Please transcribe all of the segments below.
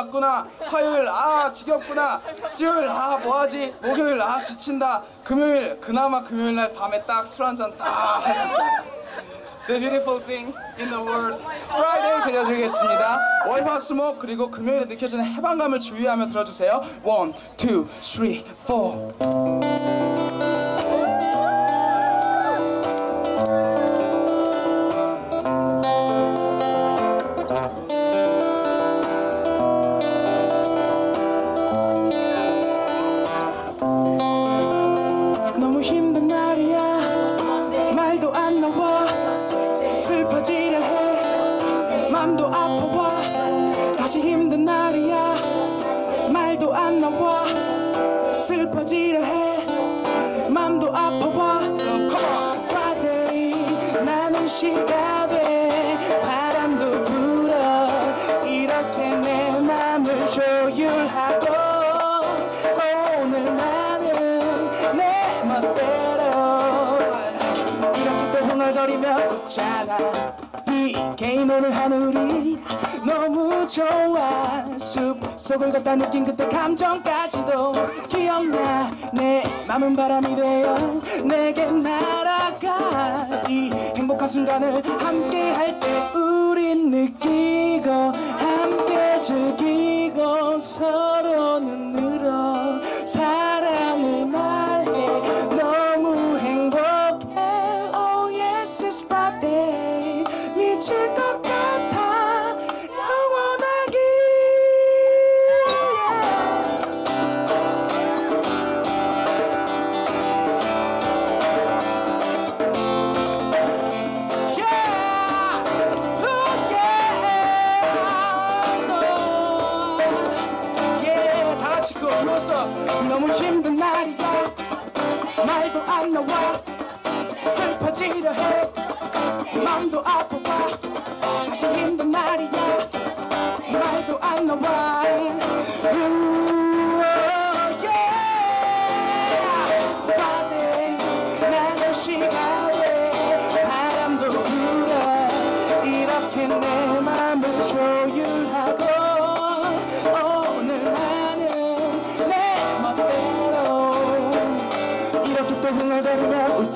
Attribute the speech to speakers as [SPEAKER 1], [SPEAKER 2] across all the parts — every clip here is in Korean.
[SPEAKER 1] 왔구나. 화요일 아 지겹구나. 수요일 아 뭐하지? 목요일 아 지친다. 금요일 그나마 금요일 날 밤에 딱 술 한잔 딱 할 수 있잖아요 The beautiful thing in the world. Friday 들려드리겠습니다. 월화수목 그리고 금요일에 느껴지는 해방감을 주의하며 들어주세요. One, two, three, four 나와. 슬퍼지려 해. 맘도 아파와. 다시 힘든 날이야. 말도 안 나와. 슬퍼지려 해. 맘도 아파와. Friday 나는 시가 웃잖아 비개인 오늘 하늘이 너무 좋아 숲속을 걷다 느낀 그때 감정까지도 기억나. 내 맘은 바람이 되어 내게 날아가. 이 행복한 순간을 함께 할 너무 힘든 날이야. 말도 안 나와. 슬퍼지려 해. 마음도 아파와. 다시 힘든 날이야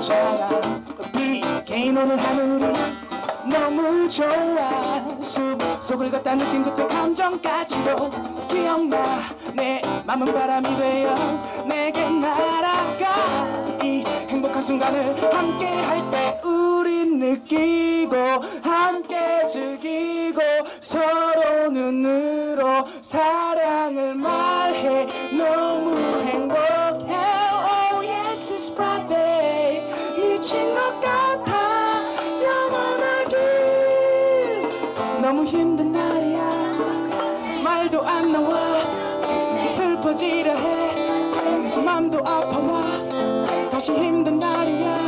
[SPEAKER 1] 웃잖아 비개인 오늘 하늘이 너무 좋아. 숲속을 걷다 느낀 그때 감정까지도 기억나. 내 맘은 바람이 되어 내게 날아가. 이 행복한 순간을 함께 할 때 우린 느끼고 함께 즐기고 서로 눈으로 사랑을 말해. 너무 행복해 미친 것 같아. 영원하길. 너무 힘든 날이야. 말도 안 나와. 슬퍼지려 해. 맘도 아파와. 다시 힘든 날이야.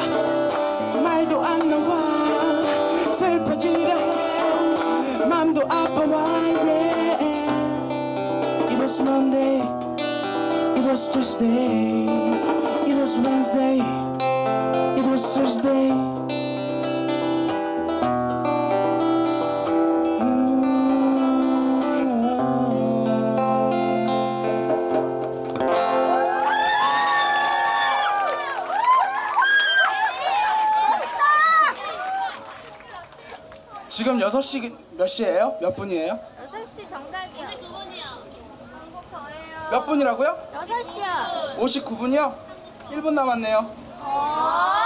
[SPEAKER 1] 말도 안 나와. 슬퍼지려 해. 맘도 아파 와. Yeah. It was Monday. It was Tuesday. It was Wednesday It was Thursday 지금 6시 몇 시예요? 몇 분이에요?
[SPEAKER 2] 6시 정각이요. 9분이요. 한곡 더해요.
[SPEAKER 1] 몇 분이라고요?
[SPEAKER 2] 6시요.
[SPEAKER 1] 59분이요? 1분 남았네요.
[SPEAKER 2] 어?